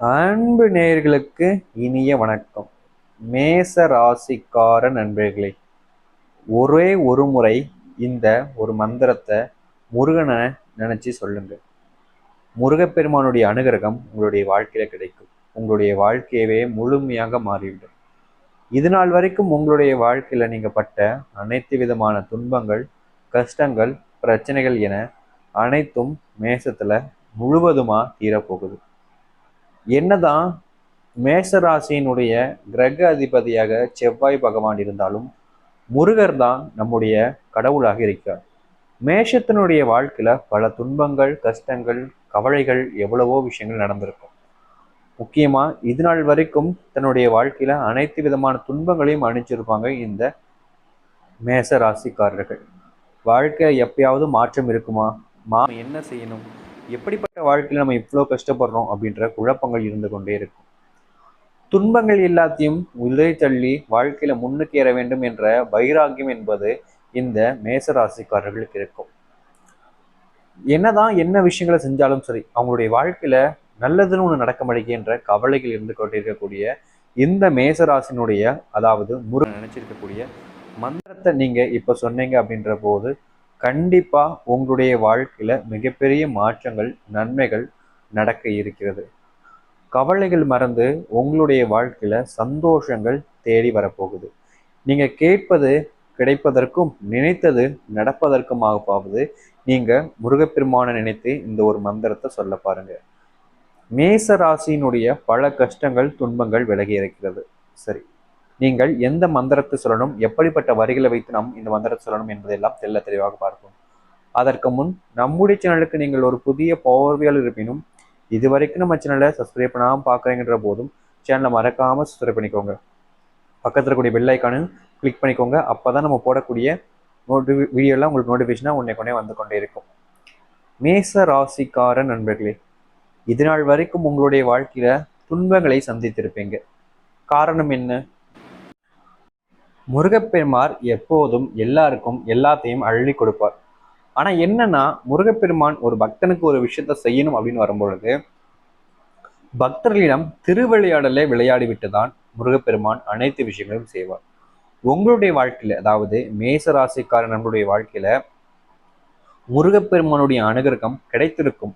அன்பு நேயர்களுக்கு இனிய வணக்கம். மேச ராசிக்கார நண்பர்களே ஒரே ஒரு முறை இந்த ஒரு மந்திரத்தை முருகனை நினைச்சு சொல்லுங்க முருகப்பெருமானுடைய அனுகிரகம் உங்களுடைய வாழ்க்கையில கிடைக்கும். உங்களுடைய வாழ்க்கையவே முழுமையாக மாறிவிடும். இது நாள் வரைக்கும் உங்களுடைய வாழ்க்கையில் நீங்கள் பட்ட அனைத்து விதமான துன்பங்கள் கஷ்டங்கள் பிரச்சனைகள் என அனைத்தும் மேசத்தில் முழுவதுமாக தீரப்போகுது. என்னதான் மேசராசியினுடைய கிரக அதிபதியாக செவ்வாய் பகவான் இருந்தாலும் முருகர் தான் நம்முடைய கடவுளாக இருக்கிறார். மேஷத்தினுடைய வாழ்க்கையில் பல துன்பங்கள் கஷ்டங்கள் கவலைகள் எவ்வளவோ விஷயங்கள் நடந்திருக்கும். முக்கியமாக இது நாள் வரைக்கும் தன்னுடைய வாழ்க்கையில் அனைத்து விதமான துன்பங்களையும் அணிச்சிருப்பாங்க இந்த மேச ராசிக்காரர்கள் வாழ்க்கை எப்பயாவது மாற்றம் இருக்குமா? மா என்ன செய்யணும்? எப்படிப்பட்ட வாழ்க்கையில நம்ம இவ்வளோ கஷ்டப்படுறோம் அப்படின்ற குழப்பங்கள் இருந்து கொண்டே இருக்கும். துன்பங்கள் எல்லாத்தையும் உதறி தள்ளி வாழ்க்கையில முன்னுக்கு ஏற வேண்டும் என்ற வைராகியம் என்பது இந்த மேசராசிக்காரர்களுக்கு இருக்கும். என்னதான் என்ன விஷயங்களை செஞ்சாலும் சரி அவங்களுடைய வாழ்க்கையில நல்லதுன்னு ஒன்று நடக்க மாட்டேங்கின்ற கவலைகள் இருந்து கொண்டிருக்கக்கூடிய இந்த மேசராசினுடைய அதாவது முருகன் நினைச்சிருக்கக்கூடிய மந்திரத்தை நீங்க இப்ப சொன்னீங்க அப்படின்ற போது கண்டிப்பாக உங்களுடைய வாழ்க்கையில் மிகப்பெரிய மாற்றங்கள் நன்மைகள் நடக்க இருக்கிறது. கவலைகள் மறந்து உங்களுடைய வாழ்க்கையில் சந்தோஷங்கள் தேடி வரப்போகுது. நீங்கள் கேட்பது கிடைப்பதற்கும் நினைத்தது நடப்பதற்குமாகப்பாவது நீங்கள் முருகப்பெருமானை நினைத்து இந்த ஒரு மந்திரத்தை சொல்ல பாருங்கள் மேச ராசியினுடைய பல கஷ்டங்கள் துன்பங்கள் விலகி இருக்கிறது. சரி. நீங்கள் எந்த மந்திரத்தை சொல்லணும் எப்படிப்பட்ட வரிகளை வைத்து நாம் இந்த மந்திரத்தை சொல்லணும் என்பதெல்லாம் தெல்ல தெளிவாக பார்ப்போம். அதற்கு முன் நம்முடைய சேனலுக்கு நீங்கள் ஒரு புதிய பார்வையாளர் இருப்பினும் இது வரைக்கும் நம்ம சேனலை சப்ஸ்கிரைப் பண்ணாமல் பார்க்குறீங்கன்ற போதும் சேனலை மறக்காமல் சப்ஸ்கிரைப் பண்ணிக்கோங்க. பக்கத்தில் இருக்கக்கூடிய பெல் ஐக்கானு கிளிக் பண்ணிக்கோங்க. அப்போ தான் நம்ம போடக்கூடிய நோட்டி வீடியோலாம் உங்களுக்கு நோட்டிஃபிகேஷனாக உன்னை கொண்டே வந்து கொண்டே இருக்கும். மேச ராசிக்கார நண்பர்களே இது நாள் வரைக்கும் உங்களுடைய வாழ்க்கையில் துன்பங்களை சந்தித்திருப்பீங்க. காரணம் என்ன? முருகப்பெருமார் எப்போதும் எல்லாருக்கும் எல்லாத்தையும் அள்ளி கொடுப்பார். ஆனா என்னன்னா முருகப்பெருமான் ஒரு பக்தனுக்கு ஒரு விஷயத்த செய்யணும் அப்படின்னு வரும்பொழுது பக்தர்களிடம் திருவிளையாடலே விளையாடி விட்டுதான் முருகப்பெருமான் அனைத்து விஷயங்களையும் செய்வார். உங்களுடைய வாழ்க்கையில அதாவது மேச ராசிக்கார நம்மளுடைய வாழ்க்கையில முருகப்பெருமானுடைய அனுகிரகம் கிடைத்திருக்கும்.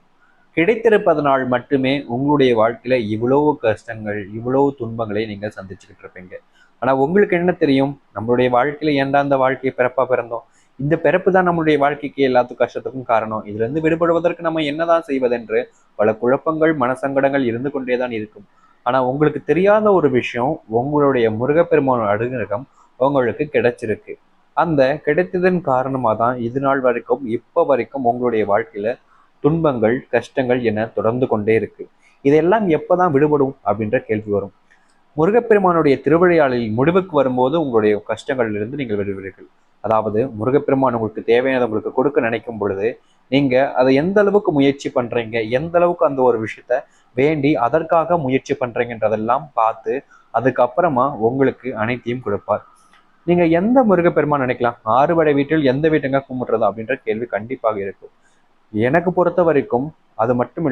கிடைத்திருப்பதனால் மட்டுமே உங்களுடைய வாழ்க்கையில் இவ்வளவு கஷ்டங்கள் இவ்வளவு துன்பங்களை நீங்கள் சந்திச்சுக்கிட்டு இருப்பீங்க. ஆனால் உங்களுக்கு என்ன தெரியும்? நம்மளுடைய வாழ்க்கையில் ஏன்டா அந்த வாழ்க்கையை பிறப்பாக பிறந்தோம்? இந்த பிறப்பு தான் நம்மளுடைய வாழ்க்கைக்கு எல்லாத்துக்கும் கஷ்டத்துக்கும் காரணம். இதுலேருந்து விடுபடுவதற்கு நம்ம என்னதான் செய்வதென்று பல குழப்பங்கள் மனசங்கடங்கள் இருந்து கொண்டேதான் இருக்கும். ஆனால் உங்களுக்கு தெரியாத ஒரு விஷயம் உங்களுடைய முருகப்பெருமான அனுகிரகம் உங்களுக்கு கிடைச்சிருக்கு. அந்த கிடைத்ததன் காரணமாக தான் இது நாள் வரைக்கும் இப்போ வரைக்கும் உங்களுடைய வாழ்க்கையில் துன்பங்கள் கஷ்டங்கள் என தொடர்ந்து கொண்டே இருக்கு. இதெல்லாம் எப்போதான் விடுபடும் அப்படின்ற கேள்வி வரும். முருகப்பெருமானுடைய திருவிழையாளில் முடிவுக்கு வரும்போது உங்களுடைய கஷ்டங்களிலிருந்து நீங்கள் விடுவீர்கள் அதாவது முருகப்பெருமான் உங்களுக்கு தேவையானதை உங்களுக்கு கொடுக்க நினைக்கும் பொழுது நீங்க அதை எந்த அளவுக்கு முயற்சி பண்றீங்க எந்த அளவுக்கு அந்த ஒரு விஷயத்த வேண்டி அதற்காக முயற்சி பண்றீங்கன்றதெல்லாம் பார்த்து அதுக்கப்புறமா உங்களுக்கு அனைத்தையும் கொடுப்பார். நீங்க எந்த முருகப்பெருமான் நினைக்கலாம்? ஆறுபடை வீட்டில் எந்த வீட்டுங்க கும்பிடுறது அப்படின்ற கேள்வி கண்டிப்பாக இருக்கும். எனக்கு பொறுத்த வரைக்கும் அது மட்டும்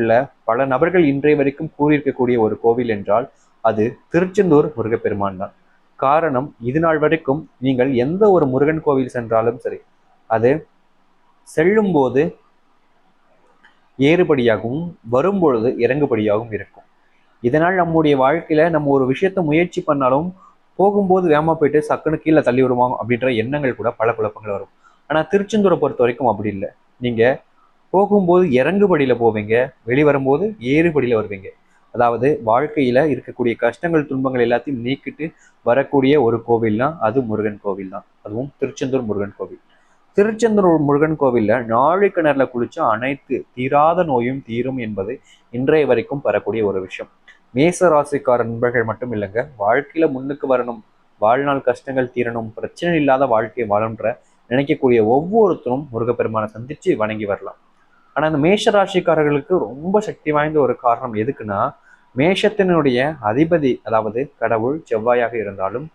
பல நபர்கள் இன்றைய வரைக்கும் கூறியிருக்கக்கூடிய ஒரு கோவில் என்றால் அது திருச்செந்தூர் முருகப்பெருமான் தான். காரணம் இது நாள் வரைக்கும் நீங்கள் எந்த ஒரு முருகன் கோவில் சென்றாலும் சரி அது செல்லும் போது ஏறுபடியாகவும் வரும்பொழுது இறங்குபடியாகவும் இருக்கும். இதனால் நம்முடைய வாழ்க்கையில நம்ம ஒரு விஷயத்த முயற்சி பண்ணாலும் போகும்போது வேமா போயிட்டு சக்குன்னு கீழே தள்ளி விடுவோம் அப்படின்ற எண்ணங்கள் கூட பல குழப்பங்கள் வரும். ஆனா திருச்செந்தூரை பொறுத்த வரைக்கும் அப்படி இல்லை. நீங்க போகும்போது இறங்குபடியில் போவீங்க வெளிவரும்போது ஏறுபடியில் வருவீங்க. அதாவது வாழ்க்கையில் இருக்கக்கூடிய கஷ்டங்கள் துன்பங்கள் எல்லாத்தையும் நீக்கிட்டு வரக்கூடிய ஒரு கோவில்னா அது முருகன் கோவில் தான். அதுவும் திருச்செந்தூர் முருகன் கோவில். திருச்செந்தூர் முருகன் கோவிலில் நாழி கிணறுல குளிச்சா அனைத்து தீராத நோயும் தீரும் என்பது இன்றைய வரைக்கும் பெறக்கூடிய ஒரு விஷயம். மேச ராசிக்கார நண்பர்கள் மட்டும் இல்லைங்க வாழ்க்கையில் முன்னுக்கு வரணும் வாழ்நாள் கஷ்டங்கள் தீரணும் பிரச்சனை இல்லாத வாழ்க்கையை வாழன்ற நினைக்கக்கூடிய ஒவ்வொருத்தரும் முருகப்பெருமானை சந்தித்து வணங்கி வரலாம். ஆனால் அந்த மேஷ ராசிக்காரர்களுக்கு ரொம்ப சக்தி வாய்ந்த ஒரு காரணம் எதுக்குன்னா மேஷத்தினுடைய அதிபதி அதாவது கடவுள் செவ்வாயாக இருந்தாலும்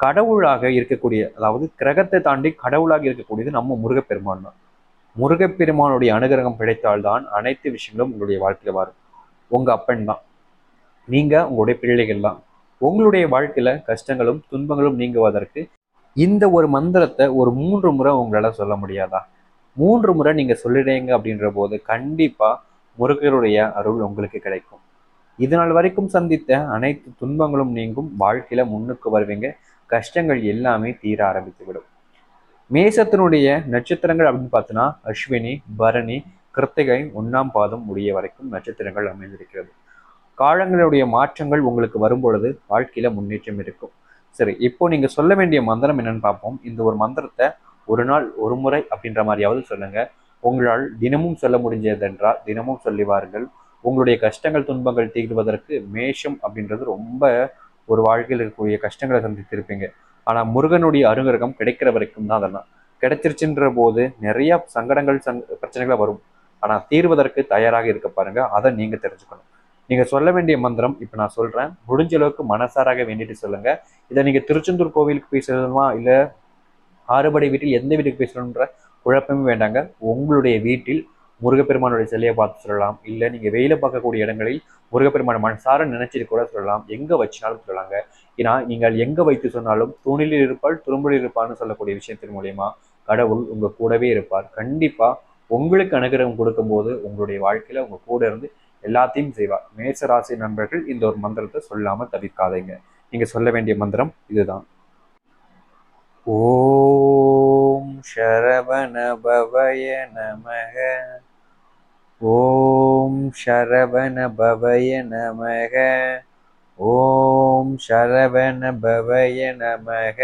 கடவுளாக இருக்கக்கூடிய அதாவது கிரகத்தை தாண்டி கடவுளாக இருக்கக்கூடியது நம்ம முருகப்பெருமான் தான். முருகப்பெருமானுடைய அனுகிரகம் கிடைத்தால்தான் அனைத்து விஷயங்களும் உங்களுடைய வாழ்க்கையில் வரும். உங்கள் அப்பன் தான். நீங்கள் உங்களுடைய பிள்ளைகள் தான். உங்களுடைய வாழ்க்கையில் கஷ்டங்களும் துன்பங்களும் நீங்குவதற்கு இந்த ஒரு மந்திரத்தை ஒரு மூன்று முறை உங்களால் சொல்ல முடியாதா? மூன்று முறை நீங்க சொல்லிடுறீங்க அப்படின்ற போது கண்டிப்பா முருகருடைய அருள் உங்களுக்கு கிடைக்கும். இது நாள் வரைக்கும் சந்தித்த அனைத்து துன்பங்களும் நீங்கும். வாழ்க்கையில முன்னுக்கு வருவீங்க. கஷ்டங்கள் எல்லாமே தீர ஆரம்பித்துவிடும். மேசத்தினுடைய நட்சத்திரங்கள் அப்படின்னு பார்த்தோன்னா அஸ்வினி பரணி கிருத்திகை ஒன்னாம் பாதம் முடிய வரைக்கும் நட்சத்திரங்கள் அமைந்திருக்கிறது. காலங்களுடைய மாற்றங்கள் உங்களுக்கு வரும்பொழுது வாழ்க்கையில முன்னேற்றம் இருக்கும். சரி இப்போ நீங்க சொல்ல வேண்டிய மந்திரம் என்னன்னு பார்ப்போம். இந்த ஒரு மந்திரத்தை ஒரு நாள் ஒரு முறை அப்படின்ற மாதிரியாவது சொல்லுங்க. உங்களால் தினமும் சொல்ல முடிஞ்சதென்றால் தினமும் சொல்லி வாருங்கள் உங்களுடைய கஷ்டங்கள் துன்பங்கள் தீர்வதற்கு மேஷம் அப்படின்றது ரொம்ப ஒரு வாழ்க்கையில் இருக்கக்கூடிய கஷ்டங்களை சந்தித்திருப்பீங்க. ஆனால் முருகனுடைய அருங்கரகம் கிடைக்கிற வரைக்கும் தான் அதெல்லாம். கிடைச்சிருச்சுன்ற போது நிறைய சங்கடங்கள் சங் பிரச்சனைகள் வரும். ஆனால் தீர்வதற்கு தயாராக இருக்க பாருங்க. அதை நீங்கள் தெரிஞ்சுக்கணும். நீங்கள் சொல்ல வேண்டிய மந்திரம் இப்போ நான் சொல்கிறேன் முடிஞ்ச அளவுக்கு மனசாராக வேண்டிட்டு சொல்லுங்கள் இதை நீங்கள் திருச்செந்தூர் கோவிலுக்கு போய் சொல்லணுமா இல்லை ஆறுபடை வீட்டில் எந்த வீட்டுக்கு போய் சொல்லணுன்ற குழப்பமே வேண்டாங்க. உங்களுடைய வீட்டில் முருகப்பெருமானுடைய சிலையை பார்த்து சொல்லலாம். இல்லை நீங்கள் வெயில பார்க்கக்கூடிய இடங்களில் முருகப்பெருமான மனசார நினைச்சிட்டு கூட சொல்லலாம். எங்கே வச்சினாலும் சொல்லலாங்க. ஏன்னா நீங்கள் எங்கே வைத்து சொன்னாலும் தூணிலில் இருப்பால் துரும்பில் இருப்பான்னு சொல்லக்கூடிய விஷயத்தின் மூலயமா கடவுள் உங்கள் கூடவே இருப்பார். கண்டிப்பாக உங்களுக்கு அனுகிரகம் கொடுக்கும்போது உங்களுடைய வாழ்க்கையில் உங்கள் கூட இருந்து எல்லாத்தையும் செய்வார். மேசராசி நண்பர்கள் இந்த ஒரு மந்திரத்தை சொல்லாமல் தவிர்க்காதீங்க. நீங்கள் சொல்ல வேண்டிய மந்திரம் இதுதான். ஓம் சரவணபவய நமக. ஓம் சரவண பவய நமக. ஓம் சரவண பவய நமக.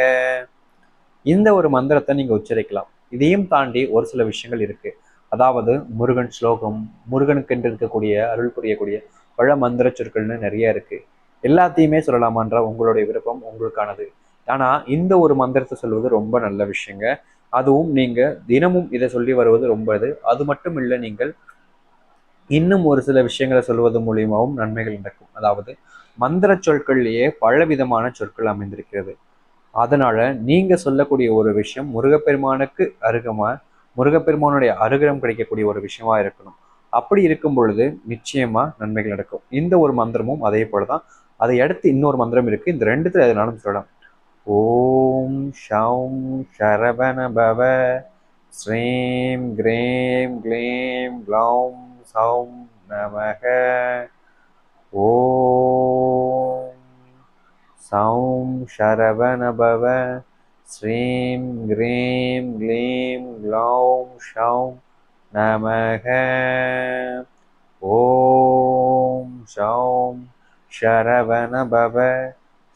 இந்த ஒரு மந்திரத்தை நீங்கள் உச்சரிக்கலாம். இதையும் தாண்டி ஒரு சில விஷயங்கள் இருக்கு. அதாவது முருகன் ஸ்லோகம் முருகனுக்கென்று இருக்கக்கூடிய அருள் புரியக்கூடிய பல மந்திர சொற்கள்னு நிறைய இருக்குது எல்லாத்தையுமே சொல்லலாமான்ற உங்களுடைய விருப்பம் உங்களுக்கானது. ஆனா இந்த ஒரு மந்திரத்தை சொல்வது ரொம்ப நல்ல விஷயங்க. அதுவும் நீங்க தினமும் இதை சொல்லி வருவது ரொம்ப இது அது மட்டும் இல்லை நீங்கள் இன்னும் ஒரு சில விஷயங்களை சொல்வது மூலியமாகவும் நன்மைகள் நடக்கும். அதாவது மந்திர சொற்கள்லேயே பல விதமான சொற்கள் அமைந்திருக்கிறது. அதனால நீங்க சொல்லக்கூடிய ஒரு விஷயம் முருகப்பெருமானுக்கு அருகமா முருகப்பெருமானுடைய அருகிரம் கிடைக்கக்கூடிய ஒரு விஷயமா இருக்கணும். அப்படி இருக்கும் பொழுது நிச்சயமா நன்மைகள் நடக்கும். இந்த ஒரு மந்திரமும் அதே போலதான். அதை அடுத்து இன்னொரு மந்திரம் இருக்கு. இந்த ரெண்டுத்துல எதனாலும் சொல்லலாம். ॐ शौं शरवणभव श्रीं ग्रीं ग्लीं ग्लौं सौं नमः। ॐ सौं शरवणभव श्रीं ग्रीं ग्लीं ग्लौं शौं नमः। ॐ शौं शरवणभव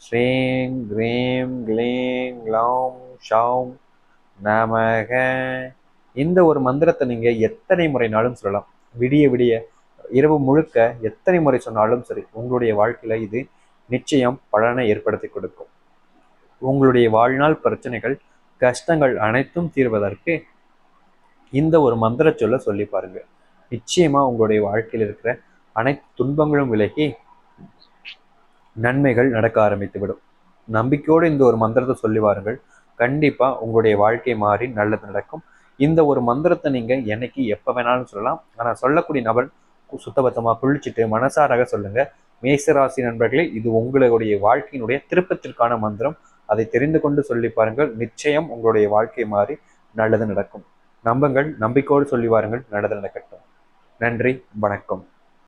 சௌம் சரவண பவ ஸ்ரீம் கிரீம் க்ளீம் க்ளௌம் ஷாம் நமக. இந்த ஒரு மந்திரத்தை நீங்க எத்தனை முறைனாலும் சொல்லலாம். விடிய விடிய இரவு முழுக்க எத்தனை முறை சொன்னாலும் சரி உங்களுடைய வாழ்க்கையில இது நிச்சயம் பலனை ஏற்படுத்தி கொடுக்கும். உங்களுடைய வாழ்நாள் பிரச்சனைகள் கஷ்டங்கள் அனைத்தும் தீர்வதற்கு இந்த ஒரு மந்திர சொல்ல சொல்லி பாருங்க. நிச்சயமா உங்களுடைய வாழ்க்கையில் இருக்கிற அனைத்து துன்பங்களும் விலகி நன்மைகள் நடக்க ஆரம்பித்துவிடும். நம்பிக்கையோடு இந்த ஒரு மந்திரத்தை சொல்லி வாருங்கள். கண்டிப்பாக உங்களுடைய வாழ்க்கை மாறி நல்லது நடக்கும். இந்த ஒரு மந்திரத்தை நீங்கள் என்னைக்கு எப்போ வேணாலும் சொல்லலாம். ஆனால் சொல்லக்கூடிய நபர் சுத்தபத்தமாக குளிச்சுட்டு மனசாராக சொல்லுங்கள் மேசராசி நண்பர்களே இது உங்களுடைய வாழ்க்கையினுடைய திருப்பத்திற்கான மந்திரம். அதை தெரிந்து கொண்டு சொல்லி பாருங்கள். நிச்சயம் உங்களுடைய வாழ்க்கை மாறி நல்லது நடக்கும். நம்பங்கள் நம்பிக்கையோடு சொல்லி வாருங்கள். நல்லது நடக்கட்டும். நன்றி வணக்கம்.